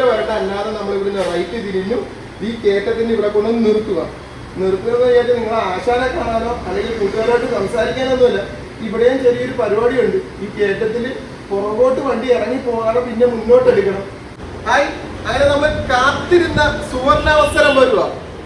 വരെ വരട്ടെ അല്ലാതെ നമ്മൾ ഇവിടുന്ന് റൈറ്റ് തിരിഞ്ഞു ഈ കേട്ടത്തിന് ഇവിടെ കൊണ്ടുവന്ന് നിർത്തുക നിർത്തുന്നത് കഴിഞ്ഞാൽ നിങ്ങൾ ആശാനെ കാണാനോ അല്ലെങ്കിൽ കൂട്ടുകാരോട്ട് സംസാരിക്കാനൊന്നുമില്ല. ഇവിടെയും ചെറിയൊരു പരിപാടിയുണ്ട്. ഈ കയറ്റത്തിൽ പുറകോട്ട് വണ്ടി ഇറങ്ങി പോകാതെ പിന്നെ മുന്നോട്ട് എടുക്കണം ഹായ്. അങ്ങനെ നമ്മൾ കാത്തിരുന്ന സുവർണാവസരം വരുക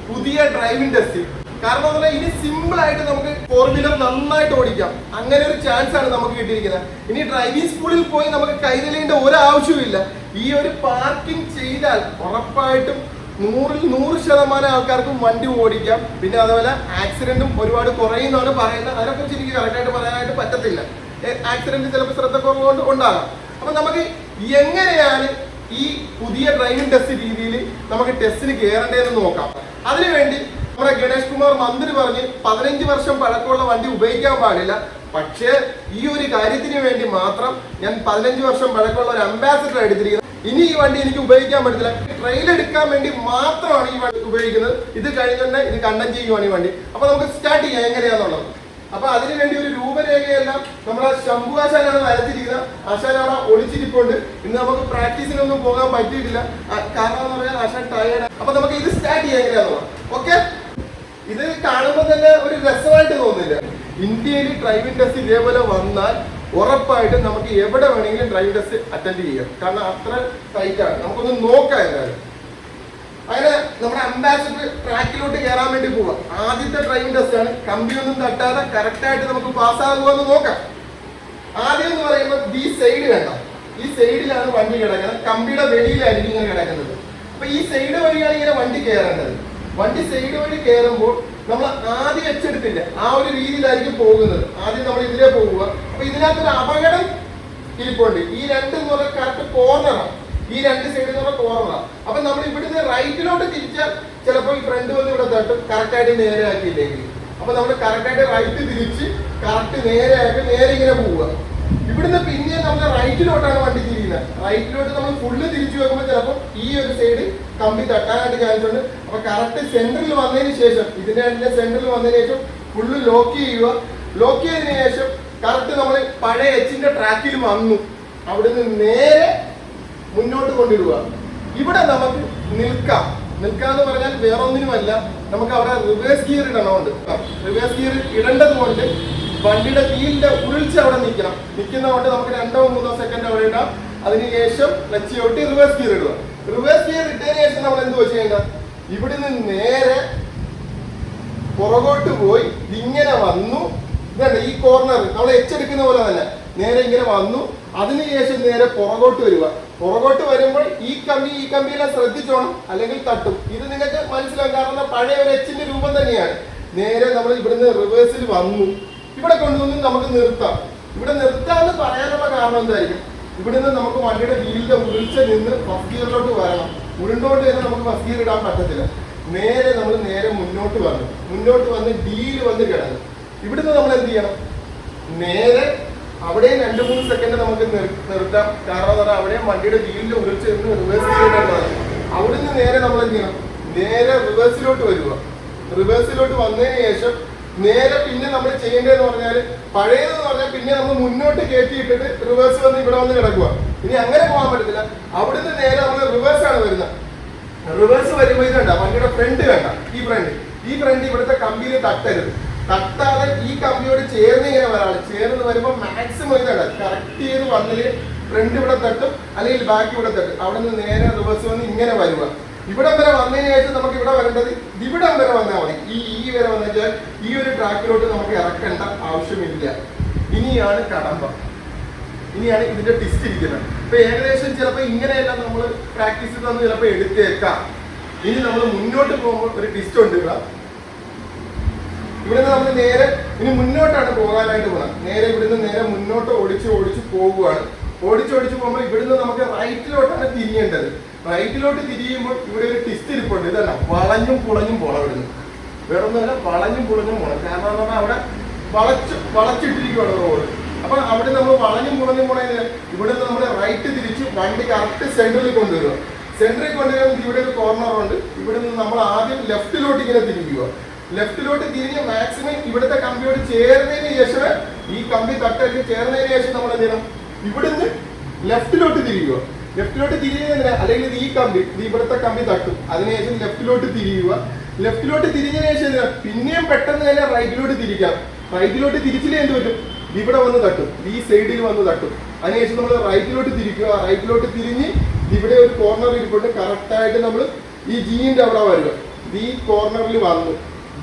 പുതിയ ഡ്രൈവിംഗ് ടെസ്റ്റ് കാരണം എന്ന് പറഞ്ഞാൽ ഇനി സിമ്പിൾ ആയിട്ട് നമുക്ക് ഫോർ വീലർ നന്നായിട്ട് ഓടിക്കാം. അങ്ങനെ ഒരു ചാൻസ് ആണ് നമുക്ക് കിട്ടിയിരിക്കുന്നത്. ഇനി ഡ്രൈവിംഗ് സ്കൂളിൽ പോയി നമുക്ക് കൈനലിന്റെ ഒരു ആവശ്യമില്ല ഈ ഒരു പാർക്കിംഗ് ചെയ്താൽ ഉറപ്പായിട്ടും നൂറിൽ നൂറ് ശതമാനം ആൾക്കാർക്കും വണ്ടി ഓടിക്കാം. പിന്നെ അതുപോലെ ആക്സിഡന്റും ഒരുപാട് കുറയുന്നതാണ് പറയുന്നത്. അതിനെക്കുറിച്ച് എനിക്ക് കറക്റ്റായിട്ട് പറയാനായിട്ട് പറ്റത്തില്ല. ആക്സിഡന്റ് ചിലപ്പോൾ ശ്രദ്ധക്കുറവ് കൊണ്ട് ഉണ്ടാകാം. അപ്പൊ നമുക്ക് എങ്ങനെയാണ് ഈ പുതിയ ഡ്രൈവിംഗ് ടെസ്റ്റ് രീതിയിൽ നമുക്ക് ടെസ്റ്റിന് കയറേണ്ടതെന്ന് നോക്കാം. അതിനുവേണ്ടി നമ്മുടെ ഗണേഷ് കുമാർ മന്ത്രി പറഞ്ഞ് പതിനഞ്ച് വർഷം പഴക്കമുള്ള വണ്ടി ഉപയോഗിക്കാൻ പാടില്ല. പക്ഷേ ഈ ഒരു കാര്യത്തിന് വേണ്ടി മാത്രം ഞാൻ പതിനഞ്ച് വർഷം പഴക്കമുള്ള ഒരു അംബാസിഡർ എടുത്തിരിക്കുന്നത്. ഇനി ഈ വണ്ടി എനിക്ക് ഉപയോഗിക്കാൻ പറ്റില്ല ട്രെയിൽ എടുക്കാൻ വേണ്ടി മാത്രമാണ് ഈ വണ്ടി ഉപയോഗിക്കുന്നത്. ഇത് കഴിഞ്ഞുകൊണ്ട് ഇത് കണ്ടം ചെയ്യുവാണ് ഈ വണ്ടി. അപ്പൊ നമുക്ക് സ്റ്റാർട്ട് ചെയ്യാം. എങ്ങനെയാണെന്നുള്ളത് അപ്പൊ അതിനുവേണ്ടി ഒരു രൂപരേഖയെല്ലാം നമ്മളെ ശംഭു ആശാനാണ് വരച്ചിരിക്കുന്നത്. ആശാൻ ഒളിച്ചിരിപ്പുണ്ട്. ഇന്ന് നമുക്ക് പ്രാക്ടീസിനൊന്നും പോകാൻ പറ്റിയിട്ടില്ല. കാരണം പറഞ്ഞാൽ ആശാൻ ടയേർഡ് അപ്പൊ നമുക്ക് ഇത് സ്റ്റാർട്ട് ചെയ്യാൻ എങ്ങനെയാണെന്നുള്ളത് ഓക്കെ ഇത് കാണുമ്പോൾ തന്നെ ഒരു രസമായിട്ട് തോന്നുന്നില്ല. ഇന്ത്യയിൽ ഡ്രൈവിംഗ് ടെസ്റ്റ് ഇതേപോലെ വന്നാൽ ഉറപ്പായിട്ട് നമുക്ക് എവിടെ വേണമെങ്കിലും ഡ്രൈവിംഗ് ടെസ്റ്റ് അറ്റൻഡ് ചെയ്യാം. കാരണം അത്ര ടൈറ്റാണ് നമുക്കൊന്ന് നോക്കാം എന്തായാലും. അങ്ങനെ നമ്മുടെ അംബാസിഡർ ട്രാക്കിലോട്ട് കയറാൻ വേണ്ടി പോവാം. ആദ്യത്തെ ഡ്രൈവിംഗ് ടെസ്റ്റ് ആണ്. കമ്പി ഒന്നും തട്ടാതെ കറക്റ്റ് ആയിട്ട് നമുക്ക് പാസ്സാകുമോ എന്ന് നോക്കാം. ആദ്യം എന്ന് പറയുമ്പോൾ ഈ സൈഡ് വേണ്ട ഈ സൈഡിലാണ് വണ്ടി കിടക്കുന്നത്. കമ്പിയുടെ വെളിയിലായിരിക്കും ഇങ്ങനെ കിടക്കുന്നത്. അപ്പൊ ഈ സൈഡ് വഴിയാണ് ഇങ്ങനെ വണ്ടി കയറേണ്ടത്. വണ്ടി സൈഡ് വഴി കയറുമ്പോൾ നമ്മൾ ആദ്യം എച്ചെടുത്തില്ല? ആ ഒരു രീതിയിലായിരിക്കും പോകുന്നത്. ആദ്യം നമ്മൾ ഇതിലേ പോവുക അപ്പൊ ഇതിനകത്തൊരു അപകടം ഇരിപ്പുണ്ട്. ഈ രണ്ട് എന്ന് പറഞ്ഞാൽ കറക്റ്റ് കോർണറാണ് ഈ രണ്ട് സൈഡിൽ നിന്ന് കോർണറാണ് അപ്പൊ നമ്മൾ ഇവിടുന്ന് റൈറ്റിലോട്ട് തിരിച്ചാൽ ചിലപ്പോൾ ഈ ഫ്രണ്ട് വന്ന് ഇവിടെ തട്ടും. കറക്റ്റ് ആയിട്ട് നേരെ ആക്കിയില്ലെങ്കിൽ. അപ്പൊ നമ്മൾ കറക്റ്റ് ആയിട്ട് റൈറ്റ് തിരിച്ച് കറക്റ്റ് നേരെ ആക്കി നേരെ ഇങ്ങനെ പോവുക. ഇവിടുന്ന് പിന്നെ നമ്മൾ റൈറ്റിലോട്ടാണ് വണ്ടി തിരിയുന്നത്. റൈറ്റിലോട്ട് നമ്മൾ ഫുള്ള് തിരിച്ചു വെക്കുമ്പോൾ ചിലപ്പോൾ ഈ ഒരു സൈഡ് കമ്പി തട്ടാനായിട്ട് ചാൻസ് ഉണ്ട് അപ്പൊ കറക്റ്റ് സെന്ററിൽ വന്നതിന് ശേഷം ഇതിന്റെ സെന്ററിൽ വന്നതിന് ശേഷം ഫുള്ള് ലോക്ക് ചെയ്യുക. ലോക്ക് ചെയ്തതിന് ശേഷം കറക്റ്റ് നമ്മൾ പഴയ എച്ചിന്റെ ട്രാക്കിൽ വന്നു. അവിടുന്ന് നേരെ മുന്നോട്ട് കൊണ്ടിടുക ഇവിടെ നമുക്ക് നിൽക്കാം. നിൽക്കാന്ന് പറഞ്ഞാൽ വേറൊന്നിനുമല്ല. നമുക്ക് അവിടെ റിവേഴ്സ് ഗിയർ ഇടണമുണ്ട് റിവേഴ്സ് ഗിയർ ഇടേണ്ടത് കൊണ്ട് വണ്ടിയുടെ വീലിന്റെ ഉരുൾച്ച അവിടെ നിൽക്കണം. നിൽക്കുന്ന നിൽക്കുന്നതുകൊണ്ട് നമുക്ക് രണ്ടോ മൂന്നോ സെക്കൻഡ് അവിടെ ഇടാം. അതിനുശേഷം ക്ലച്ച് റിവേഴ്സ് ഗിയർ ഇടുക. റിവേഴ്സ് ഗിയർ ഇട്ടതിന് ശേഷം നമ്മൾ എന്ത് ചെയ്യേണ്ടത്? നിന്ന് നേരെ പുറകോട്ട് പോയി ഇങ്ങനെ വന്നു. ഇതല്ല ഈ കോർണർ നമ്മൾ എച്ചെടുക്കുന്ന പോലെ തന്നെ. നേരെ ഇങ്ങനെ വന്നു. അതിനുശേഷം നേരെ പുറകോട്ട് വരിക. പുറകോട്ട് വരുമ്പോൾ ഈ കമ്പി ഈ കമ്പിയെല്ലാം ശ്രദ്ധിച്ചോണം. അല്ലെങ്കിൽ തട്ടും. ഇത് നിങ്ങൾക്ക് മനസ്സിലാവും. കാരണം പഴയ ഒരു എച്ചിന്റെ രൂപം തന്നെയാണ്. നേരെ നമ്മൾ ഇവിടുന്ന് റിവേഴ്സിൽ വന്നു. ഇവിടെ കൊണ്ടുവന്ന് നമുക്ക് നിർത്താം. ഇവിടെ നിർത്താന്ന് പറയാനുള്ള കാരണം എന്തായിരിക്കും? ഇവിടെ നിന്ന് നമുക്ക് വണ്ടിയുടെ വീലിന്റെ ഉരുൾച്ച നിന്ന് ഫസ്റ്റ് ഗിയറിലോട്ട് വരണം. ഉരുണ്ടോട്ട് തന്നെ നമുക്ക് ഫസ്റ്റ് ഗിയർ ഇടാൻ പറ്റത്തില്ല. നേരെ നമ്മൾ നേരെ മുന്നോട്ട് വന്നു. മുന്നോട്ട് വന്ന് ഡീൽ വന്ന് കിടന്നു. ഇവിടുന്ന് നമ്മൾ എന്ത് ചെയ്യണം? നേരെ അവിടെയും രണ്ട് മൂന്ന് സെക്കൻഡ് നമുക്ക് നിർ- നിർത്താം. കാരണം പറഞ്ഞാൽ അവിടെയും വണ്ടിയുടെ വീലിന്റെ ഉരുൾച്ച നിന്ന് റിവേഴ്സ് ചെയ്യേണ്ടതാണ് അവിടുന്ന് നേരെ നമ്മൾ എന്ത് ചെയ്യണം? നേരെ റിവേഴ്സിലോട്ട് വരിക റിവേഴ്സിലോട്ട് വന്നതിന് ശേഷം നേരെ പിന്നെ നമ്മൾ ചെയ്യേണ്ടതെന്ന് പറഞ്ഞാൽ പഴയതെന്ന് പറഞ്ഞാൽ പിന്നെ നമ്മൾ മുന്നോട്ട് കയറ്റിയിട്ടിട്ട് റിവേഴ്സ് വന്ന് ഇവിടെ വന്ന് കിടക്കുക ഇനി അങ്ങനെ പോകാൻ പറ്റത്തില്ല. അവിടുന്ന് നേരെ നമ്മൾ റിവേഴ്സ് ആണ് വരുന്നത്. റിവേഴ്സ് വരുമ്പോൾ ഇതുണ്ട. വണ്ടിയുടെ ഫ്രണ്ട് വേണ്ട ഈ ഫ്രണ്ട് ഈ ഫ്രണ്ട് ഇവിടുത്തെ കമ്പിയിൽ തട്ടരുത്. തട്ടാതെ ഈ കമ്പിയോട് ചേർന്ന് ഇങ്ങനെ വരാണ്. ചേർന്ന് വരുമ്പോൾ മാക്സിമം ഇത് ഇതുണ്ട്. കറക്റ്റ് ചെയ്ത് വന്നില്ല ഫ്രണ്ട് ഇവിടെ തട്ടും അല്ലെങ്കിൽ ബാക്ക് ഇവിടെ തട്ടും. അവിടെ നിന്ന് നേരെ റിവേഴ്സ് വന്ന് ഇങ്ങനെ വരുക ഇവിടം വരെ വന്നതിന് ശേഷം നമുക്ക് ഇവിടെ വരേണ്ടത് ഇവിടം വരെ വന്നാൽ മതി. ഈ ഈ വരെ വന്നാൽ ഈ ഒരു ട്രാക്കിലോട്ട് നമുക്ക് ഇറക്കേണ്ട ആവശ്യമില്ല. ഇനിയാണ് കടമ്പ. ഇനിയാണ് ഇതിന്റെ ടിസ്റ്റ് ഇരിക്കുന്നത്. ഇപ്പൊ ഏകദേശം ചിലപ്പോൾ ഇങ്ങനെയെല്ലാം നമ്മൾ പ്രാക്ടീസ് തന്ന് ചിലപ്പോൾ എടുത്തേക്കാം. ഇനി നമ്മൾ മുന്നോട്ട് പോകുമ്പോൾ ഒരു ടിസ്റ്റ് ഉണ്ട് ഇവിടെ. ഇവിടുന്ന് നമ്മൾ നേരെ ഇനി മുന്നോട്ടാണ് പോകാനായിട്ട് പോകണം നേരെ ഇവിടുന്ന് നേരെ മുന്നോട്ട് ഓടിച്ച് ഓടിച്ച് പോകുകയാണ് ഓടിച്ച് ഓടിച്ച് പോകുമ്പോൾ ഇവിടുന്ന് നമുക്ക് റൈറ്റിലോട്ടാണ് തിരിയേണ്ടത്. റൈറ്റിലോട്ട് തിരിയുമ്പോൾ ഇവിടെ ഒരു ടിസ്റ്റ് ഇരിപ്പുണ്ട്. ഇതല്ല വളഞ്ഞും പുളഞ്ഞും പോണം ഇവിടുന്ന്. വേറെ ഒന്നുമല്ല വളഞ്ഞും പുളഞ്ഞും പോണം. കാരണം എന്ന് പറഞ്ഞാൽ അവിടെ വളച്ച് വളച്ചിട്ടിരിക്കുകയാണ് റോഡ് അപ്പൊ അവിടെ നമ്മൾ വളഞ്ഞും പുളഞ്ഞും പോണതിന് നിന്ന് നമ്മൾ റൈറ്റ് തിരിച്ച് വണ്ടി കറക്റ്റ് സെന്ററിൽ കൊണ്ടുവരിക സെന്ററിൽ കൊണ്ടുവരുമ്പോൾ ഇവിടെ ഒരു കോർണർ ഉണ്ട്. ഇവിടെ നിന്ന് നമ്മൾ ആദ്യം ലെഫ്റ്റിലോട്ട് ഇങ്ങനെ തിരിക്കുക ലെഫ്റ്റിലോട്ട് തിരിഞ്ഞ് മാക്സിമം ഇവിടുത്തെ കമ്പിയോട് ചേർന്നതിന് ശേഷം ഈ കമ്പി തട്ടൊക്കെ ചേർന്നതിന് ശേഷം നമ്മൾ എന്ത് ചെയ്യണം? ഇവിടുന്ന് ലെഫ്റ്റിലോട്ട് തിരിയുക ലെഫ്റ്റിലോട്ട് തിരിയുന്നതിന് അല്ലെങ്കിൽ ഈ കമ്പി ഇവിടുത്തെ കമ്പി തട്ടും. അതിനുശേഷം ലെഫ്റ്റിലോട്ട് തിരിയുക. ലെഫ്റ്റിലോട്ട് തിരിഞ്ഞതിന് ശേഷം പിന്നെയും പെട്ടെന്ന് തന്നെ റൈറ്റിലോട്ട് തിരിക്കാം. റൈറ്റിലോട്ട് തിരിച്ചില്ലേ എന്ത് പറ്റും? ഇവിടെ വന്ന് തട്ടും. ഈ സൈഡിൽ വന്ന് തട്ടും. അതിനുശേഷം നമ്മൾ റൈറ്റിലോട്ട് തിരിക്കുക. റൈറ്റിലോട്ട് തിരിഞ്ഞ് ഇവിടെ ഒരു കോർണർ ഇരിപ്പുണ്ട്. കറക്റ്റായിട്ട് നമ്മൾ ഈ ജീന്റെ അവിടെ വരിക. ഈ കോർണറിൽ വന്നു.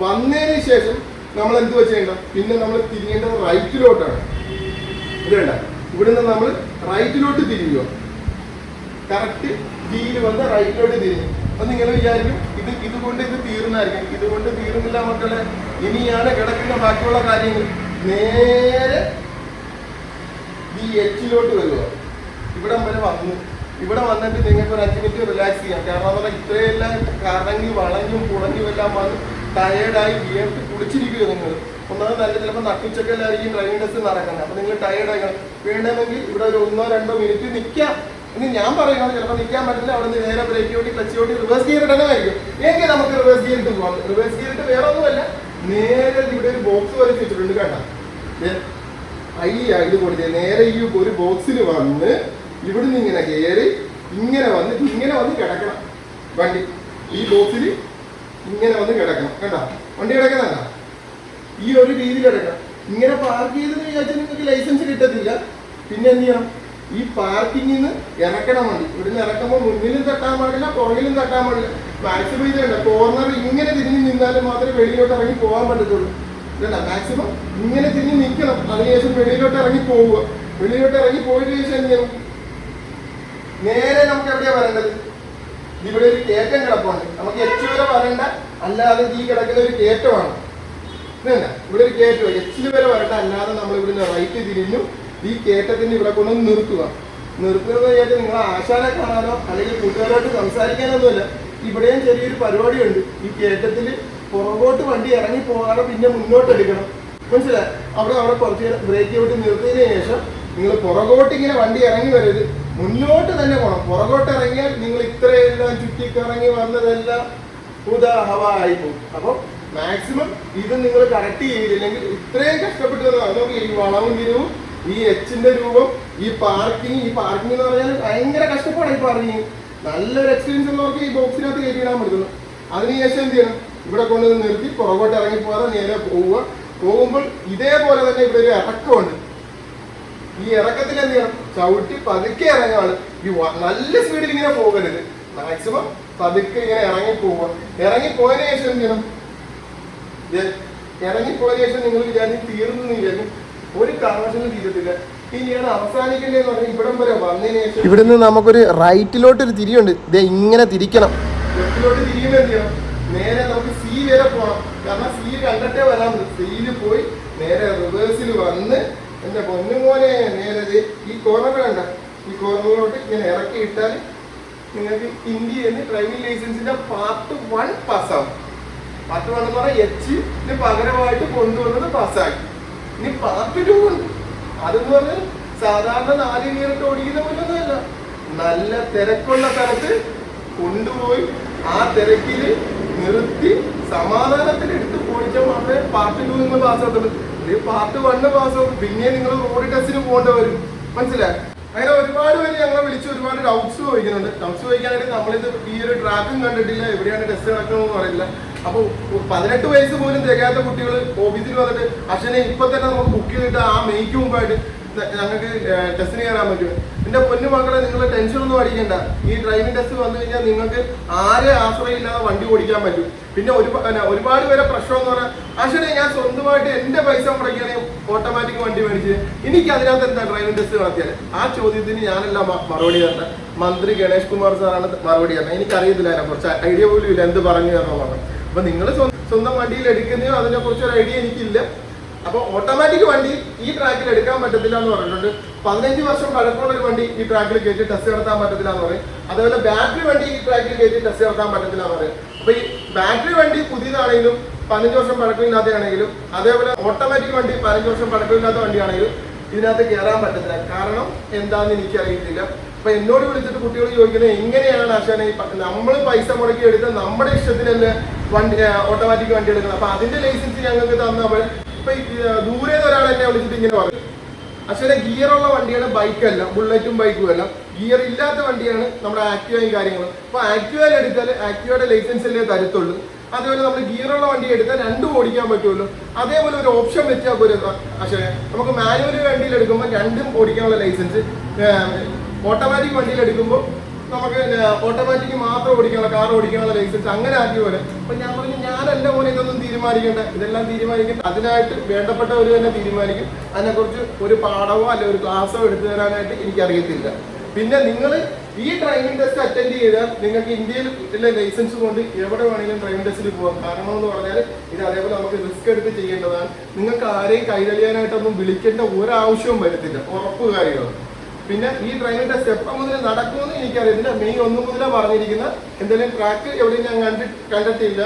വന്നതിന് ശേഷം നമ്മൾ എന്ത് വെച്ചേണ്ട? പിന്നെ നമ്മൾ തിരിയേണ്ടത് റൈറ്റിലോട്ടാണ് ഇത് വേണ്ട ഇവിടുന്ന് നമ്മൾ റൈറ്റിലോട്ട് തിരിയുക. കറക്റ്റ് ജിയിൽ വന്ന് റൈറ്റിലോട്ട് തിരിഞ്ഞു. അപ്പൊ നിങ്ങൾ വിചാരിക്കും ഇത് ഇതുകൊണ്ട് ഇത് തീർന്നായിരിക്കും ഇതുകൊണ്ട് തീർന്നില്ല മക്കളെ. ഇനിയാണ് കിടക്കുന്ന ബാക്കിയുള്ള കാര്യങ്ങൾ. നേരെ ഈ എച്ചിലോട്ട് വരിക. ഇവിടെ വരെ വന്നു. ഇവിടെ വന്നിട്ട് നിങ്ങൾക്ക് ഒരു അഞ്ച് മിനിറ്റ് റിലാക്സ് ചെയ്യാം. കാരണം എന്ന് പറഞ്ഞാൽ ഇത്രയെല്ലാം കറങ്ങി വളഞ്ഞും പുളഞ്ഞും എല്ലാം വന്ന് ടയേർഡായി വിയർത്ത് കുളിച്ചിരിക്കുക നിങ്ങൾ. ഒന്നാമത് നല്ല ചിലപ്പോൾ നട്ടുച്ചക്കല്ലായിരിക്കും ഡ്രൈവിംഗ് ടെസ്റ്റ് നടക്കുന്നത്. അപ്പോൾ നിങ്ങൾ ടയേർഡായി വേണമെങ്കിൽ ഇവിടെ ഒരു ഒന്നോ രണ്ടോ മിനിറ്റ് നിൽക്കാം. ഇനി ഞാൻ പറയുന്നത് ചിലപ്പോൾ നിൽക്കാൻ പറ്റില്ല അവിടെ നിന്ന് നേരെ ബ്രേക്ക് ഓട്ടി ക്ലച്ച് ഓട്ടി റിവേഴ്സ് ഗിയർ ഇടണമായിരിക്കും എങ്കിൽ നമുക്ക് റിവേഴ്സ് ഗിയറിട്ട് പോകാം റിവേഴ്സ് ഗിയറിട്ട് വേറെ ഒന്നുമല്ല നേരെ ഇവിടെ ഒരു ബോക്സ് വരെ വെച്ചിട്ടുണ്ട് കണ്ട? ഐ ഇത് കൊടുത്തേ നേരെ ഈ ഒരു ബോക്സിൽ വന്ന് ഇവിടുന്ന് ഇങ്ങനെ കയറി ഇങ്ങനെ വന്ന് ഇങ്ങനെ വന്ന് കിടക്കണം. വണ്ടി ഈ ബോക്സിൽ ഇങ്ങനെ വന്ന് കിടക്കണം. കണ്ട? വണ്ടി കിടക്കുന്നതല്ല ഈ ഒരു രീതിയിൽ കിടക്കണം. ഇങ്ങനെ പാർക്ക് ചെയ്തെന്ന് വിചാരിച്ചാൽ നിങ്ങൾക്ക് ലൈസൻസ് കിട്ടത്തില്ല. പിന്നെ എന്ത് ചെയ്യണം? ഈ പാർക്കിങ്ങിൽ നിന്ന് ഇറക്കണം വണ്ടി. ഇവിടുന്ന് ഇറക്കുമ്പോൾ മുന്നിലും തട്ടാൻ പാടില്ല പുറകിലും തട്ടാൻ പാടില്ല. മാക്സിമം ഇത് വേണ്ട കോർണർ ഇങ്ങനെ തിരിഞ്ഞ് നിന്നാലും മാത്രമേ വെളിയിലോട്ട് ഇറങ്ങി പോകാൻ പറ്റത്തുള്ളൂ. ഇതല്ല മാക്സിമം ഇങ്ങനെ തിരിഞ്ഞ് നിൽക്കണം അതിനുശേഷം വെളിയിലോട്ട് ഇറങ്ങി പോവുക. വെളിയിലോട്ട് ഇറങ്ങി പോയിട്ട് ശേഷം നേരെ നമുക്ക് എവിടെയാ വരേണ്ടത്? ഇവിടെ ഒരു കയറ്റം കിടപ്പുണ്ട്. നമുക്ക് എച്ച് വരെ വരണ്ട അല്ലാതെ ഈ കിടക്കുന്ന ഒരു കയറ്റമാണ്. ഇതല്ല ഇവിടെ ഒരു കയറ്റം. എച്ചിൽ വരെ വരണ്ട അല്ലാതെ നമ്മൾ ഇവിടുന്ന് റൈറ്റ് തിരിഞ്ഞു ഈ കയറ്റത്തിന് ഇവിടെ കൊണ്ടൊന്ന് നിർത്തുക. നിർത്തുന്നത് കഴിഞ്ഞാൽ നിങ്ങൾ ആശാനെ കാണാനോ അല്ലെങ്കിൽ കൂട്ടുകാരോട്ട് സംസാരിക്കാനൊന്നുമില്ല. ഇവിടെയും ചെറിയൊരു പരിപാടി ഉണ്ട് ഈ കയറ്റത്തിൽ പുറകോട്ട് വണ്ടി ഇറങ്ങി പോകാതെ പിന്നെ മുന്നോട്ട് എടുക്കണം മനസ്സിലായി? അവിടെ അവിടെ കുറച്ച് ബ്രേക്ക് ഔട്ട് നിർത്തിയതിന് ശേഷം നിങ്ങൾ പുറകോട്ട് ഇങ്ങനെ വണ്ടി ഇറങ്ങി വരരുത്. മുന്നോട്ട് തന്നെ പോകണം പുറകോട്ട് ഇറങ്ങിയാൽ നിങ്ങൾ ഇത്രയെല്ലാം ചുറ്റിക്കറങ്ങി വന്നതെല്ലാം ഉദാ ഹവ ആയി പോകും. അപ്പോൾ മാക്സിമം ഇത് നിങ്ങൾ കറക്റ്റ് ചെയ്തില്ലെങ്കിൽ ഇത്രയും കഷ്ടപ്പെട്ട് നമുക്ക് ഈ വളവും തിരിവും ഈ എച്ചിന്റെ രൂപം ഈ പാർക്കിംഗ് ഈ പാർക്കിംഗ് എന്ന് പറഞ്ഞാൽ ഭയങ്കര കഷ്ടപ്പാടാണ് ഈ പാർക്കിംഗ് നല്ലൊരു എക്സ്പീരിയൻസ് ഉള്ളവർക്ക് ഈ ബോക്സിനകത്ത് കയറ്റിയിടാൻ പറ്റുന്നു. അതിനുശേഷം എന്ത് ചെയ്യണം? ഇവിടെ കൊണ്ടുവന്ന് നിർത്തി പുറകോട്ട് ഇറങ്ങി പോകാതെ നേരെ പോവുക. പോകുമ്പോൾ ഇതേപോലെ തന്നെ ഇവിടെ ഒരു ഇറക്കമുണ്ട്. ഈ ഇറക്കത്തിൽ എന്ത് ചെയ്യണം? ചവിട്ടി പതുക്കെ ഇറങ്ങാണ് ഈ നല്ല സ്പീഡിൽ ഇങ്ങനെ പോകരുത്. മാക്സിമം പതുക്കെ ഇങ്ങനെ ഇറങ്ങി പോവുക. ഇറങ്ങി പോയതിനു ശേഷം എന്ത് ചെയ്യണം? ഇറങ്ങി പോയതിനു ശേഷം നിങ്ങൾ വിചാരിച്ച് തീർന്നു വിചാരിക്കും ഒരു കാരണവശാലും തീരത്തില്ല ഇനിയാണ് അവസാനിക്കേണ്ടതെന്ന് പറഞ്ഞാൽ ഇവിടം വരെ വന്നതിന് ശേഷം ഇവിടുന്ന് നമുക്കൊരു റൈറ്റിലോട്ട് ഒരു തിരിയുണ്ട്. ഇതേ ഇങ്ങനെ തിരിക്കണം. ലെഫ്റ്റിലോട്ട് തിരിയുമ്പോൾ എന്ത് ചെയ്യണം? നേരെ നമുക്ക് സി വരെ പോകണം കാരണം സി കണ്ടിട്ടേ വരാൻ സിയിൽ പോയി നേരെ റിവേഴ്സിൽ വന്ന് എന്റെ പോലെ നേരെ ഈ കോർണർ കണ്ട? ഈ കോർണറിലോട്ട് ഇങ്ങനെ ഇറക്കി ഇട്ടാൽ നിങ്ങൾക്ക് ഇന്ത്യയിൽ ഡ്രൈവിംഗ് ലൈസൻസിന്റെ പാർട്ട് വൺ പാസ്സാവും പാർട്ട് വൺ എന്ന് പറഞ്ഞാൽ എച്ചിന് പകരമായിട്ട് കൊണ്ടുവന്നത് പാസ്സാക്കി ഇനി പാർട്ട് ടു ഉണ്ട് അതെന്ന് പറഞ്ഞാൽ സാധാരണ നാല് ഗിയറിട്ട് ഓടിക്കുന്ന പോലൊന്നുമല്ല. നല്ല തിരക്കുള്ള സ്ഥലത്ത് കൊണ്ടുപോയി ആ തിരക്കിൽ നിർത്തി സമാധാനത്തിൽ എടുത്ത് പോയിച്ചാൽ മാത്രമേ പാർട്ട് ടു പാസ് പാസ്സാകത്തുള്ളൂ ഇത് പാർട്ട് വണ്ണ് പാസ്സാവും പിന്നെ നിങ്ങൾ റോഡ് ടെസ്റ്റിന് പോകേണ്ടി വരും മനസ്സിലായി? അങ്ങനെ ഒരുപാട് പേര് ഞങ്ങളെ വിളിച്ച് ഒരുപാട് ഡൗട്ട്സ് ചോദിക്കുന്നുണ്ട്. ഡൗട്ട്സ് ചോദിക്കാനായിട്ട് നമ്മളിത് ഈ ഒരു ട്രാക്കും കണ്ടിട്ടില്ല. എവിടെയാണ് ടെസ്റ്റ് നടക്കുന്നതെന്ന് അറിയില്ല. അപ്പോൾ പതിനെട്ട് വയസ്സ് പോലും തികയാത്ത കുട്ടികൾ ഓഫീസിൽ വന്നിട്ട് അച്ഛനെ ഇപ്പൊ തന്നെ നമുക്ക് ബുക്ക് ചെയ്തിട്ട് ആ മെയ്ക്ക് മുമ്പായിട്ട് ഞങ്ങൾക്ക് ടെസ്റ്റിന് കയറാൻ പറ്റും എന്റെ പൊന്നു മക്കളെ നിങ്ങൾ ടെൻഷൻ ഒന്നും അടിക്കണ്ട. ഈ ഡ്രൈവിംഗ് ടെസ്റ്റ് വന്നു കഴിഞ്ഞാൽ നിങ്ങൾക്ക് ആരെ ആശ്രയമില്ലാതെ വണ്ടി ഓടിക്കാൻ പറ്റും. പിന്നെ ഒരു ഒരുപാട് പേരെ പ്രശ്നം എന്ന് പറഞ്ഞാൽ അച്ഛനെ ഞാൻ സ്വന്തമായിട്ട് എന്റെ പൈസ മുടക്കിയാണ് ഓട്ടോമാറ്റിക് വണ്ടി മേടിച്ചത്. എനിക്ക് അതിനകത്ത് എന്താ ഡ്രൈവിംഗ് ടെസ്റ്റ് നടത്തിയാൽ ആ ചോദ്യത്തിന് ഞാനല്ല മറുപടി തരണം. മന്ത്രി ഗണേഷ് കുമാർ സാറാണ് മറുപടി തരണം. എനിക്കറിയത്തില്ല അതിനെ കുറച്ച്. ഐഡിയ പോലും ഇല്ല എന്ത് പറഞ്ഞു എന്നുള്ളത് അപ്പൊ നിങ്ങൾ സ്വന്തം വണ്ടിയിൽ എടുക്കുന്നതോ അതിനെ കുറിച്ച് ഒരു ഐഡിയ എനിക്കില്ല. അപ്പൊ ഓട്ടോമാറ്റിക് വണ്ടി ഈ ട്രാക്കിൽ എടുക്കാൻ പറ്റത്തില്ല എന്ന് പറഞ്ഞിട്ടുണ്ട്. പതിനഞ്ച് വർഷം പഴക്കമുള്ള ഒരു വണ്ടി ഈ ട്രാക്കിൽ കയറ്റി ടെസ്റ്റ് നടത്താൻ പറ്റത്തില്ല എന്ന് പറയും. അതേപോലെ ബാറ്ററി വണ്ടി ഈ ട്രാക്കിൽ കയറ്റി ടെസ്റ്റ് നടത്താൻ പറ്റത്തില്ല എന്ന് പറയും. അപ്പൊ ഈ ബാറ്ററി വണ്ടി പുതിയതാണെങ്കിലും പതിനഞ്ച് വർഷം പഴക്കമില്ലാത്തതാണെങ്കിലും അതേപോലെ ഓട്ടോമാറ്റിക് വണ്ടി പതിനഞ്ച് വർഷം പഴക്കമില്ലാത്ത വണ്ടിയാണെങ്കിലും ഇതിനകത്ത് കയറാൻ പറ്റത്തില്ല. കാരണം എന്താണെന്ന് എനിക്ക് അറിയത്തില്ല അപ്പൊ എന്നോട് വിളിച്ചിട്ട് കുട്ടികൾ ചോദിക്കുന്നത് എങ്ങനെയാണ് ആശാനെ നമ്മൾ പൈസ മുടക്കി എടുത്ത് നമ്മുടെ ഇഷ്ടത്തിനല്ലേ വണ്ടി ഓട്ടോമാറ്റിക് വണ്ടി എടുക്കുന്നത്? അപ്പൊ അതിന്റെ ലൈസൻസ് ഞങ്ങൾക്ക് തന്നപ്പോൾ ഇപ്പൊ ദൂരെ ഒരാൾ എന്നെ വിളിച്ചിട്ട് ഇങ്ങനെ പറഞ്ഞു. ഗിയർ ഉള്ള വണ്ടിയാണ് ബൈക്കല്ല ബുള്ളറ്റും ബൈക്കും അല്ല ഗിയർ ഇല്ലാത്ത വണ്ടിയാണ് നമ്മുടെ ആക്ടിവയും കാര്യങ്ങളും. അപ്പൊ ആക്ടിവയിൽ എടുത്താൽ ആക്ടിവയുടെ ലൈസൻസ് അല്ലേ തരത്തുള്ളൂ. അതേപോലെ നമ്മൾ ഗിയറുള്ള വണ്ടി എടുത്താൽ രണ്ടും ഓടിക്കാൻ പറ്റുമല്ലോ. അതേപോലെ ഒരു ഓപ്ഷൻ വെച്ചാൽ പോലും പക്ഷേ നമുക്ക് മാനുവൽ വണ്ടിയിൽ എടുക്കുമ്പോൾ രണ്ടും ഓടിക്കാനുള്ള ലൈസൻസ്. ഓട്ടോമാറ്റിക് വണ്ടിയിൽ എടുക്കുമ്പോൾ നമുക്ക് ഓട്ടോമാറ്റിക് മാത്രം ഓടിക്കാനുള്ള കാർ ഓടിക്കാനുള്ള ലൈസൻസ് അങ്ങനെ ആക്കി പോലെ. അപ്പൊ ഞാൻ പറഞ്ഞു ഞാനല്ല പോലെ ഇതൊന്നും തീരുമാനിക്കേണ്ട. ഇതെല്ലാം തീരുമാനിക്കേണ്ട അതിനായിട്ട് വേണ്ടപ്പെട്ടവർ തന്നെ തീരുമാനിക്കും. അതിനെക്കുറിച്ച് ഒരു പാഠമോ അല്ലെ ഒരു ക്ലാസ്സോ എടുത്തു തരാനായിട്ട് എനിക്കറിയത്തില്ല. പിന്നെ നിങ്ങൾ ഈ ഡ്രൈവിംഗ് ടെസ്റ്റ് അറ്റൻഡ് ചെയ്താൽ നിങ്ങൾക്ക് ഇന്ത്യയിൽ ലൈസൻസ് കൊണ്ട് എവിടെ വേണമെങ്കിലും ഡ്രൈവിംഗ് ടെസ്റ്റിൽ പോകാം കാരണം എന്ന് പറഞ്ഞാൽ ഇത് അതേപോലെ നമുക്ക് റിസ്ക് എടുത്ത് ചെയ്യേണ്ടതാണ്. നിങ്ങൾക്ക് ആരെയും കൈതളിയാനായിട്ടൊന്നും വിളിക്കേണ്ട ഒരാവശ്യവും വരത്തില്ല. ഉറപ്പ് കാര്യമാണ്. പിന്നെ ഈ ഡ്രൈവിംഗ് ടെസ്റ്റ് എപ്പം മുതൽ നടക്കുമെന്ന് എനിക്കറിയത്തില്ല മെയ് ഒന്ന് മുതലേ പറഞ്ഞിരിക്കുന്ന എന്തെങ്കിലും ട്രാക്ക് എവിടെയും ഞാൻ കണ്ടി കണ്ടിട്ടില്ല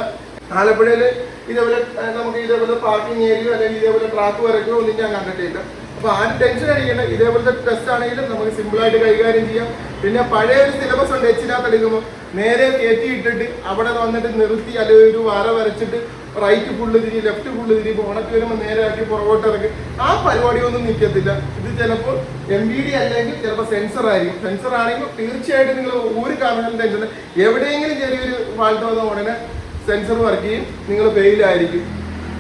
ആലപ്പുഴയിൽ ഇതേപോലെ നമുക്ക് ഇതേപോലെ പാർക്കിംഗ് ഏരിയ അല്ലെങ്കിൽ ഇതേപോലെ ട്രാക്ക് വരയ്ക്കോ ഒന്നും ഞാൻ കണ്ടിട്ടില്ല. അപ്പൊ ആരും ടെൻഷൻ അടിക്കേണ്ട. ഇതേപോലത്തെ ടെസ്റ്റ് ആണെങ്കിലും നമുക്ക് സിമ്പിൾ ആയിട്ട് കൈകാര്യം ചെയ്യാം. പിന്നെ പഴയ ഒരു സിലബസ് ഉണ്ട് എച്ചിനകത്ത് എടുക്കുമ്പോൾ നേരെ കയറ്റി ഇട്ടിട്ട് അവിടെ വന്നിട്ട് നിർത്തി അല്ലെങ്കിൽ ഒരു വര വരച്ചിട്ട് റൈറ്റ് ഫുള്ള് തിരി ലെഫ്റ്റ് ഫുള്ള് തിരി ഉണക്ക് വരുമ്പോൾ നേരെ ആക്കി പുറകോട്ട് ഇറക്കി. ആ പരിപാടിയൊന്നും നിൽക്കത്തില്ല ഇത് ചിലപ്പോൾ എം ബി ഡി അല്ലെങ്കിൽ ചിലപ്പോൾ സെൻസർ ആയിരിക്കും. സെൻസർ ആണെങ്കിൽ തീർച്ചയായിട്ടും നിങ്ങൾ ഒരു കാരണം ടെൻഷൻ എവിടെയെങ്കിലും ചെറിയൊരു ഫാൾട്ട് വന്ന ഉടനെ സെൻസർ വർക്ക് ചെയ്യും. നിങ്ങൾ ഫെയിലായിരിക്കും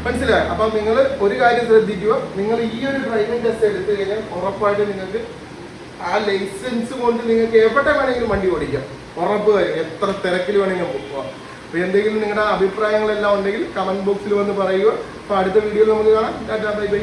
മനസ്സിലായോ? അപ്പം നിങ്ങൾ ഒരു കാര്യം ശ്രദ്ധിക്കുക. നിങ്ങൾ ഈ ഒരു ഡ്രൈവിംഗ് ടെസ്റ്റ് എടുത്തു കഴിഞ്ഞാൽ ഉറപ്പായിട്ട് നിങ്ങൾക്ക് ആ ലൈസൻസ് കൊണ്ട് നിങ്ങൾക്ക് എവിടെ വേണമെങ്കിലും വണ്ടി ഓടിക്കാം. ഉറപ്പ് കാര്യം എത്ര തിരക്കിൽ വേണമെങ്കിലും പോകുക അപ്പോൾ എന്തെങ്കിലും നിങ്ങളുടെ അഭിപ്രായങ്ങളെല്ലാം ഉണ്ടെങ്കിൽ കമന്റ് ബോക്സിൽ വന്ന് പറയുക. അപ്പോൾ അടുത്ത വീഡിയോയിൽ നമുക്ക് കാണാം. Tata bye bye.